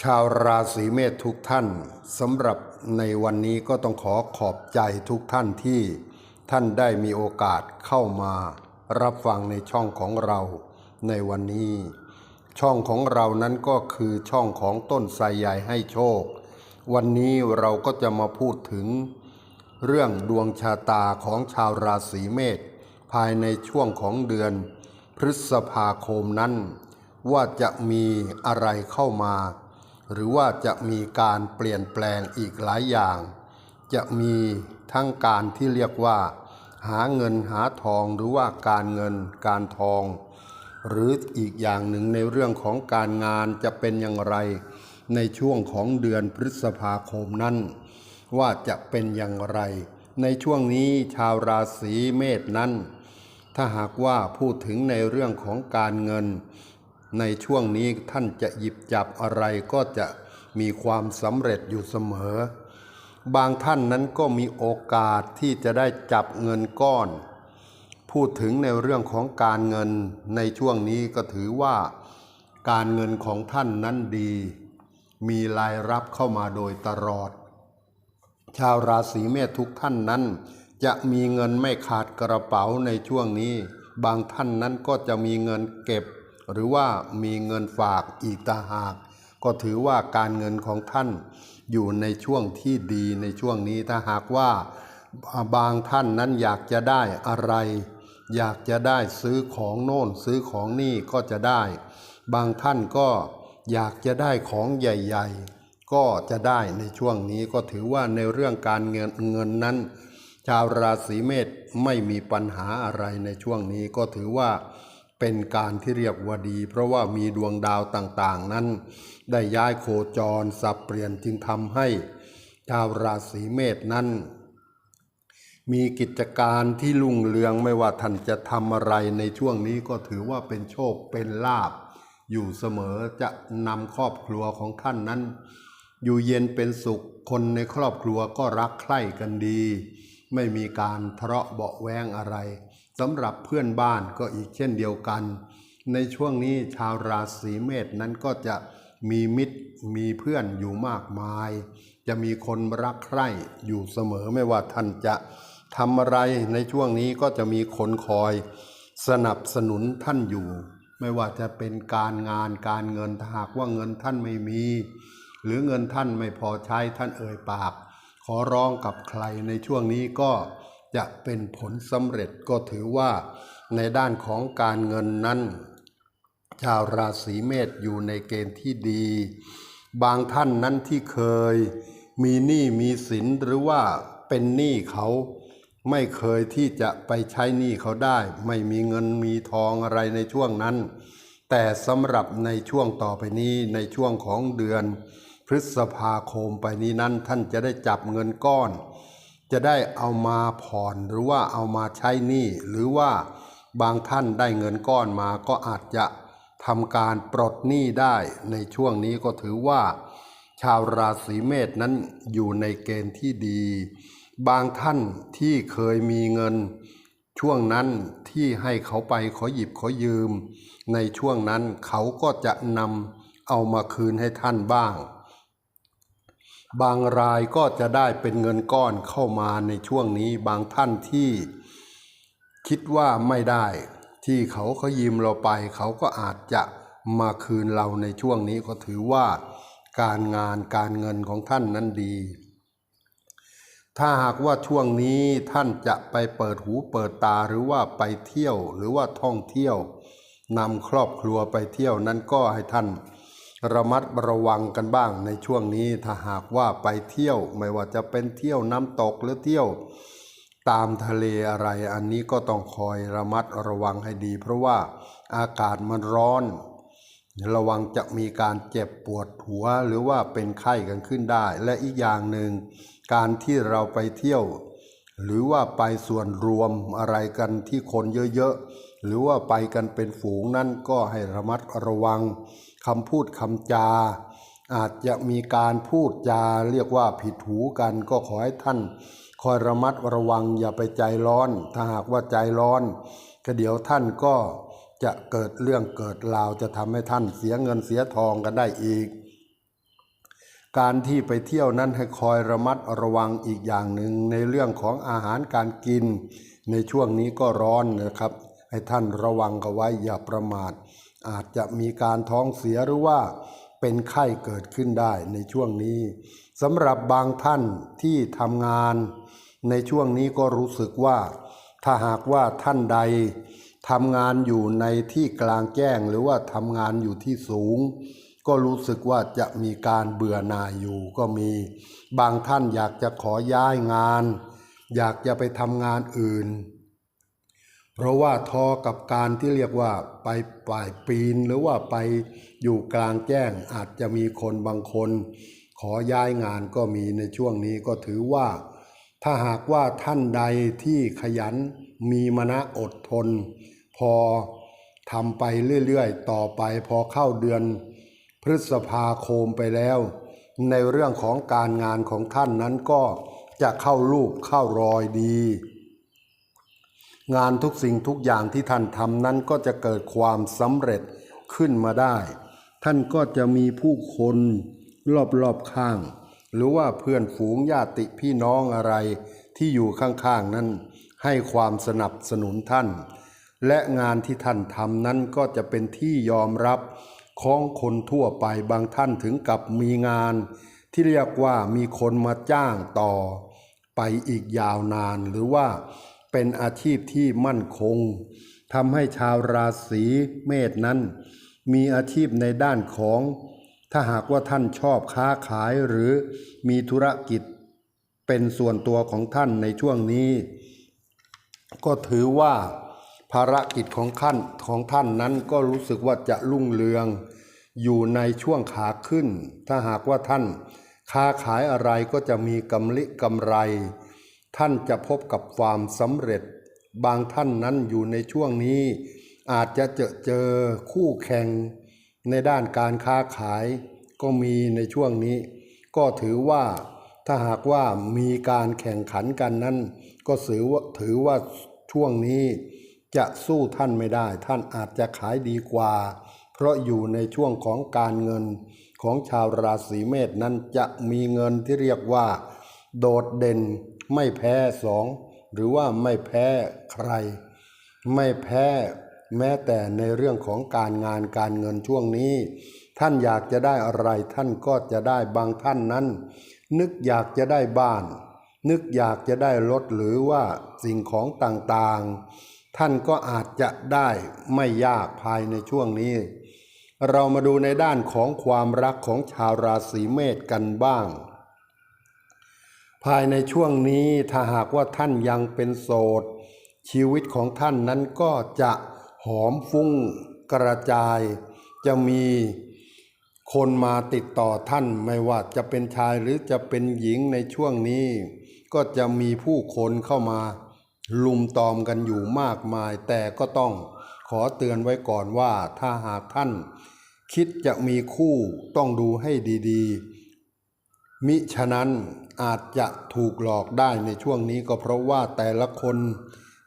ชาวราศีเมษทุกท่านสำหรับในวันนี้ก็ต้องขอขอบใจทุกท่านที่ท่านได้มีโอกาสเข้ามารับฟังในช่องของเราในวันนี้ ช่องของเรานั้นก็คือช่องของต้นไทรใหญ่ให้โชค วันนี้เราก็จะมาพูดถึง เรื่องดวงชะตาของชาวราศีเมษภายในช่วงของเดือน พฤษภาคมนั้น ว่าจะมีอะไรเข้ามา หรือว่าจะมีการเปลี่ยนแปลงอีกหลายอย่าง จะมีทั้งการที่เรียกว่า หาเงินหาทองหรือว่าการเงินการทอง หรืออีกอย่างหนึ่งในเรื่องของการงานจะเป็นอย่างไร ในช่วงของเดือนพฤษภาคมนั้น ว่าจะเป็นอย่างไร ในช่วงนี้ชาวราศีเมษนั้น ถ้าหากว่าพูดถึงในเรื่องของการเงิน ในช่วงนี้ท่านจะหยิบจับอะไรก็จะมีความสำเร็จอยู่เสมอ บางท่านนั้นก็มีโอกาสที่จะได้จับเงินก้อน พูดถึงในเรื่องของการเงินในช่วงนี้ก็ถือว่า การเงินของท่านนั้นดี มีรายรับเข้ามาโดยตลอด ชาวราศีเมษทุกท่านนั้น จะมีเงินไม่ขาดกระเป๋าในช่วงนี้ บางท่านนั้นก็จะมีเงินเก็บ หรือว่ามีเงินฝากอีกต่าหาก ก็ถือว่าการเงินของท่านอยู่ในช่วงที่ดีในช่วงนี้ถ้าหากว่าบางท่านนั้นอยากจะได้อะไร อยากจะได้ซื้อของโน่น ซื้อของนี่ก็จะได้ บางท่านก็อยากจะได้ของใหญ่ ๆ ก็จะได้ในช่วงนี้ก็ถือว่าในเรื่องการเงินเงินนั้น ชาวราศีเมษไม่มีปัญหาอะไรในช่วงนี้ก็ถือว่า เป็นการที่เรียกว่าดี เพราะว่ามีดวงดาวต่างๆ นั้น ได้ย้ายโคจรสับเปลี่ยนจึงทำให้ชาวราศีเมษนั้น มีกิจการที่รุ่งเรืองไม่ว่าท่านจะทำอะไรในช่วงนี้ก็ถือว่าเป็นโชคเป็นลาบ อยู่เสมอจะนำครอบครัวของท่านนั้น อยู่เย็นเป็นสุขคนในครอบครัวก็รักใคร่กันดี ไม่มีการทะเลาะเบาแวงอะไร สำหรับเพื่อนบ้านก็อีกเช่นเดียวกัน ในช่วงนี้ชาวราศีเมษนั้นก็จะมีมิตรมีเพื่อนอยู่มากมาย จะมีคนรักใคร่อยู่เสมอไม่ว่าท่านจะทำอะไรในช่วงนี้ก็จะมีคนคอยสนับสนุนท่านอยู่ ไม่ว่าจะเป็นการงานการเงินถ้าหากว่าเงินท่านไม่มี หรือเงินท่านไม่พอใช้ท่านเอ่ยปาก ขอร้องกับใครในช่วงนี้ก็ จะเป็นผลสำเร็จก็ถือว่าในด้านของการเงินนั้น ชาวราศีเมษอยู่ในเกณฑ์ที่ดี บางท่านนั้นที่เคย มีหนี้มีสินหรือว่าเป็นหนี้เขาไม่เคยที่จะไปใช้หนี้เขาได้ ไม่มีเงินมีทองอะไรในช่วงนั้น แต่สำหรับในช่วงต่อไปนี้ในช่วงของเดือน พฤษภาคมไปนี้นั้นท่านจะได้จับเงินก้อน จะได้เอามาผ่อนหรือว่าเอามาใช้หนี้หรือว่าบางท่านได้เงินก้อนมาก็อาจจะทำการปลดหนี้ได้ในช่วงนี้ก็ถือว่า ชาวราศีเมษนั้นอยู่ในเกณฑ์ที่ดี บางท่านที่เคยมีเงิน ช่วงนั้นที่ให้เขาไปขอหยิบขอยืม ในช่วงนั้นเขาก็จะนำเอามาคืนให้ท่านบ้าง บางรายก็จะได้เป็นเงินก้อนเข้ามาในช่วงนี้ บางท่านที่คิดว่าไม่ได้ ที่เขาเขายืมเราไป เขาก็อาจจะมาคืนเราในช่วงนี้ก็ถือว่าการงานการเงินของท่านนั้นดี ถ้าหากว่าช่วงนี้ท่านจะไปเปิดหูเปิดตาหรือว่าไปเที่ยวหรือว่าท่องเที่ยวนำครอบครัวไปเที่ยวนั้นก็ให้ท่าน ระมัดระวังกันบ้างในช่วงนี้ถ้าหากว่าไปเที่ยวไม่ว่าจะเป็นเที่ยวน้ำตกหรือเที่ยว ตามทะเลอะไรอันนี้ก็ต้องคอยระมัดระวังให้ดี เพราะว่าอากาศมันร้อน ระวังจะมีการเจ็บปวดหัวหรือว่าเป็นไข้กันขึ้นได้ และอีกอย่างหนึ่ง การที่เราไปเที่ยว หรือว่าไปส่วนรวมอะไรกันที่คนเยอะๆหรือว่าไปกันเป็นฝูงนั่นก็ให้ระมัดระวัง คำพูดคำจา อาจจะมีการพูดจาเรียกว่าผิดหูกันก็ขอให้ท่าน คอยระมัดระวังอย่าไปใจร้อน ถ้าหากว่าใจร้อนก็เดี๋ยวท่านก็จะเกิดเรื่องเกิดราวจะทำให้ท่านเสียเงินเสียทองกันได้อีก การที่ไปเที่ยวนั้นให้คอยระมัดระวังอีกอย่างหนึ่งในเรื่องของอาหารการกิน ในช่วงนี้ก็ร้อนนะครับ ให้ท่านระวังกันไว้อย่าประมาท อาจจะมีการท้องเสียหรือว่าเป็นไข้เกิดขึ้นได้ในช่วงนี้สำหรับบางท่านที่ทำงานในช่วงนี้ก็รู้สึกว่า ถ้าหากว่าท่านใดทำงานอยู่ในที่กลางแจ้งหรือว่าทำงานอยู่ที่สูง ก็รู้สึกว่าจะมีการเบื่อหน่ายอยู่ก็มี บางท่านอยากจะขอย้ายงาน อยากจะไปทำงานอื่น เพราะว่าทอกับการที่เรียกว่าไปป่ายปีนหรือว่าไปอยู่กลางแจ้งอาจจะมีคนบางคน ขอย้ายงานก็มีในช่วงนี้ก็ถือว่า ถ้าหากว่าท่านใดที่ขยันมีมณะอดทน พอทำไปเรื่อยๆ ต่อไปพอเข้าเดือน พฤษภาคมไปแล้ว ในเรื่องของการงานของท่านนั้นก็จะเข้ารูปเข้ารอยดี งานทุกสิ่งทุกอย่างที่ท่านทำนั้นก็จะเกิดความสำเร็จขึ้นมาได้ ท่านก็จะมีผู้คนรอบๆข้าง หรือว่าเพื่อนฝูงญาติพี่น้องอะไรที่อยู่ข้างๆนั้น ให้ความสนับสนุนท่าน และงานที่ท่านทำนั้นก็จะเป็นที่ยอมรับของคนทั่วไปบางท่านถึงกับมีงาน ที่เรียกว่ามีคนมาจ้างต่อ ไปอีกยาวนานหรือว่า เป็นอาชีพที่มั่นคงทำให้ชาวราศีเมษนั้น มีอาชีพในด้านของ ถ้าหากว่าท่านชอบค้าขายหรือมีธุรกิจ เป็นส่วนตัวของท่านในช่วงนี้ ก็ถือว่า ภารกิจของท่านของท่านนั้นก็รู้สึกว่าจะรุ่งเรือง อยู่ในช่วงขาขึ้น ถ้าหากว่าท่าน ค้าขายอะไรก็จะมีกำลิกำไร ท่านจะพบกับความสำเร็จ บางท่านนั้นอยู่ในช่วงนี้ อาจจะเจอเจอคู่แข่งในด้านการค้าขายก็มีในช่วงนี้ ก็ถือว่าถ้าหากว่ามีการแข่งขันกันนั้น ก็ถือว่าถือว่าช่วงนี้จะสู้ท่านไม่ได้ ท่านอาจจะขายดีกว่า เพราะอยู่ในช่วงของการเงินของชาวราศีเมษนั้นจะมีเงินที่เรียกว่า โดดเด่น ไม่แพ้สองหรือว่าไม่แพ้ใคร ไม่แพ้แม้แต่ในเรื่องของการงานการเงินช่วงนี้ ท่านอยากจะได้อะไรท่านก็จะได้บางท่านนั้น นึกอยากจะได้บ้าน นึกอยากจะได้รถหรือว่าสิ่งของต่างๆ ท่านก็อาจจะได้ไม่ยากภายในช่วงนี้ เรามาดูในด้านของความรักของชาวราศีเมษกันบ้าง ภายในช่วงนี้ถ้าหากว่าท่านยังเป็นโสด ชีวิตของท่านนั้นก็จะหอมฟุ้งกระจาย จะมีคนมาติดต่อท่านไม่ว่าจะเป็นชายหรือจะเป็นหญิงในช่วงนี้ ก็จะมีผู้คนเข้ามา ลุมตอมกันอยู่มากมาย แต่ก็ต้องขอเตือนไว้ก่อนว่าถ้าหากท่าน คิดจะมีคู่ต้องดูให้ดีๆ มิฉะนั้นอาจจะถูกหลอกได้ในช่วงนี้ก็เพราะว่าแต่ละคน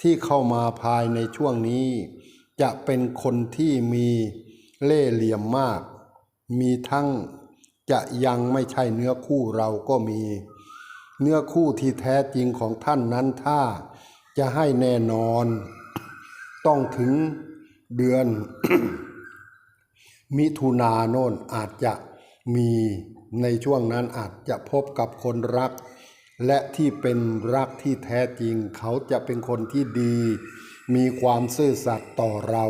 ที่เข้ามาภายในช่วงนี้ จะเป็นคนที่มีเล่เหลี่ยมมาก มีทั้งจะยังไม่ใช่เนื้อคู่เราก็มี เนื้อคู่ที่แท้จริงของท่านนั้นถ้าจะให้แน่นอน ต้องถึงเดือน มิถุนาโน่นอาจจะมี ในช่วงนั้นอาจจะพบกับคนรัก และที่เป็นรักที่แท้จริง เขาจะเป็นคนที่ดี มีความซื่อสัตย์ต่อเรา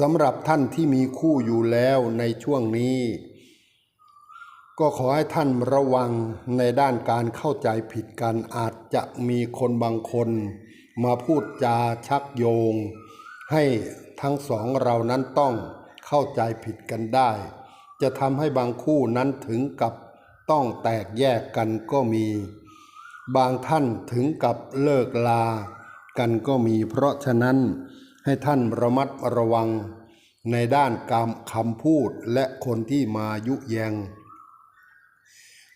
สำหรับท่านที่มีคู่อยู่แล้วในช่วงนี้ ก็ขอให้ท่านระวังในด้านการเข้าใจผิดกันอาจจะมีคนบางคน มาพูดจาชักโยง ให้ทั้งสองเรานั้นต้องเข้าใจผิดกันได้ จะทำให้บางคู่นั้นถึงกับต้องแตกแยกกันก็มี บางท่านถึงกับเลิกลา กันก็มี เพราะฉะนั้นให้ท่านระมัดระวัง ในด้านกรรมคำพูดและคนที่มายุแยง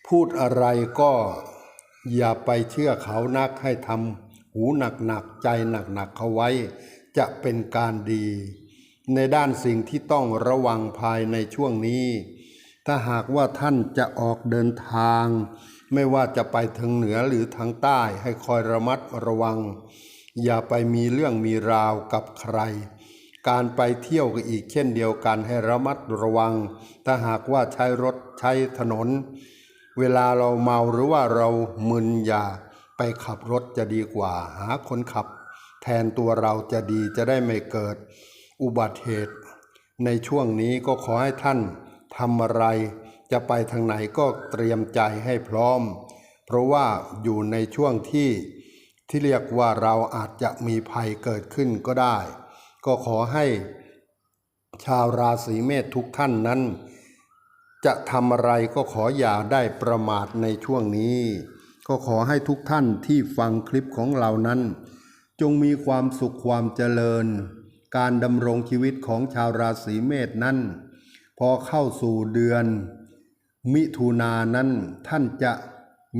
พูดอะไรก็อย่าไปเชื่อเขานักให้ทำหูหนักๆใจหนักๆเขาไว้ จะเป็นการดี ในด้านสิ่งที่ต้องระวังภายในช่วงนี้ ถ้าหากว่าท่านจะออกเดินทาง ไม่ว่าจะไปทางเหนือหรือทางใต้ให้คอยระมัดระวัง อย่าไปมีเรื่องมีราวกับใคร การไปเที่ยวก็อีกเช่นเดียวกันให้ระมัดระวัง ถ้าหากว่าใช้รถใช้ถนน เวลาเราเมาหรือว่าเรามึนอย่าไปขับรถจะดีกว่า หาคนขับ แทนตัวเราจะดีจะได้ไม่เกิด อุบัติเหตุ ในช่วงนี้ก็ขอให้ท่านทำอะไร จะไปทางไหนก็เตรียมใจให้พร้อม เพราะว่าอยู่ในช่วงที่ที่เรียกว่าเราอาจจะมีภัยเกิดขึ้นก็ได้ ก็ขอให้ชาวราศีเมษทุกท่านนั้น จะทำอะไรก็ขออย่าได้ประมาทในช่วงนี้ ก็ขอให้ทุกท่านที่ฟังคลิปของเรานั้น จงมีความสุขความเจริญ การดำรงชีวิตของชาวราศีเมษนั้น พอเข้าสู่เดือน มิถุนานั้นท่านจะ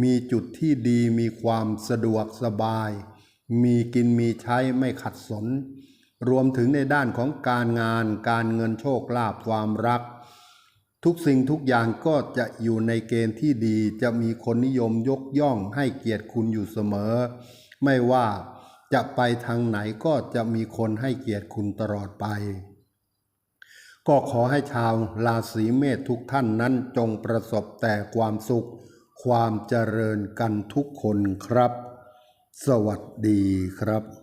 มีจุดที่ดีมีความสะดวกสบาย มีกินมีใช้ไม่ขัดสน รวมถึงในด้านของการงานการเงินโชคลาภความรัก ทุกสิ่งทุกอย่างก็จะอยู่ในเกณฑ์ที่ดีจะมีคนนิยมยกย่องให้เกียรติคุณอยู่เสมอ ไม่ว่า จะไปทางไหนก็จะมีคนให้เกียรติคุณตลอดไป ก็ขอให้ชาวราศีเมษทุกท่านนั้นจงประสบแต่ความสุข ความเจริญกันทุกคนครับ สวัสดีครับ